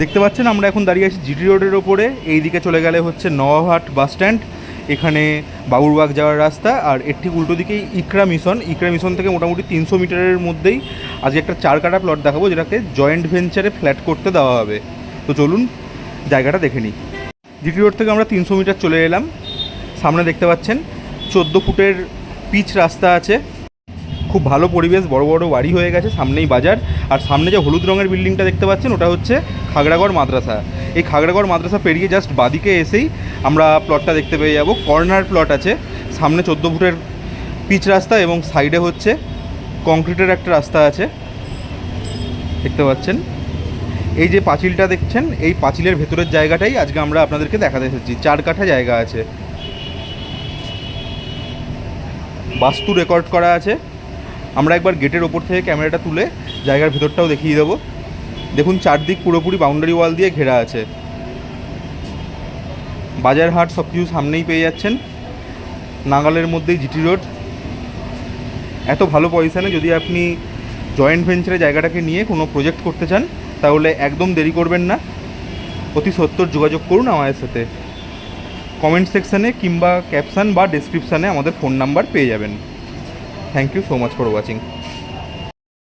দেখতে পাচ্ছেন, আমরা এখন দাঁড়িয়ে আছি জিটি রোডের ওপরে। এই দিকে চলে গেলে হচ্ছে নওয়াহাট বাস স্ট্যান্ড, এখানে বাবুরবাগ যাওয়ার রাস্তা, আর এর ঠিক উল্টো দিকেই ইকরা মিশন। ইকরা মিশন থেকে মোটামুটি তিনশো মিটারের মধ্যেই আজকে একটা চার কাটা প্লট দেখাবো, যেটাকে জয়েন্ট ভেঞ্চারে ফ্ল্যাট করতে দেওয়া হবে। তো চলুন, জায়গাটা দেখে নিই। জিটি রোড থেকে আমরা তিনশো মিটার চলে এলাম। সামনে দেখতে পাচ্ছেন, চোদ্দ ফুটের পিচ রাস্তা আছে। খুব ভালো পরিবেশ, বড় বড় বাড়ি হয়ে গেছে সামনেই বাজার। আর সামনে যে হলুদ রঙের বিল্ডিংটা দেখতে পাচ্ছেন, ওটা হচ্ছে খাগড়াগড় মাদ্রাসা। এই খাগড়াগড় মাদ্রাসা পেরিয়ে জাস্ট বাদিকে এসেই আমরা প্লটটা দেখতে পেয়ে যাব। কর্নার প্লট আছে, সামনে চোদ্দ ফুটের পিচ রাস্তা এবং সাইডে হচ্ছে কংক্রিটের একটা রাস্তা আছে। দেখতে পাচ্ছেন? এই যে পাঁচিলটা দেখছেন, এই পাঁচিলের ভেতরের জায়গাটাই আজকে আমরা আপনাদেরকে দেখাতে এসেছি। চার কাঠা জায়গা আছে। বাস্তু রেকর্ড করা আছে। আমরা একবার গেটের ওপর থেকে ক্যামেরাটা তুলে জায়গার ভেতরটাও দেখিয়ে দেবো। দেখুন, চারদিক পুরোপুরি বাউন্ডারি ওয়াল দিয়ে ঘেরা আছে। বাজার হাট সব কিছু সামনেই পেয়ে যাচ্ছেন। নাগালের মধ্যেই জিটি রোড। এত ভালো পজিশানে যদি আপনি জয়েন্ট ভেঞ্চারে জায়গাটাকে নিয়ে কোনো প্রজেক্ট করতে চান, তাহলে একদম দেরি করবেন না। অতি সত্তর যোগাযোগ করুন আমাদের সাথে। কমেন্ট সেকশানে কিংবা ক্যাপশান বা ডেসক্রিপশানে আমাদের ফোন নাম্বার পেয়ে যাবেন। Thank you so much for watching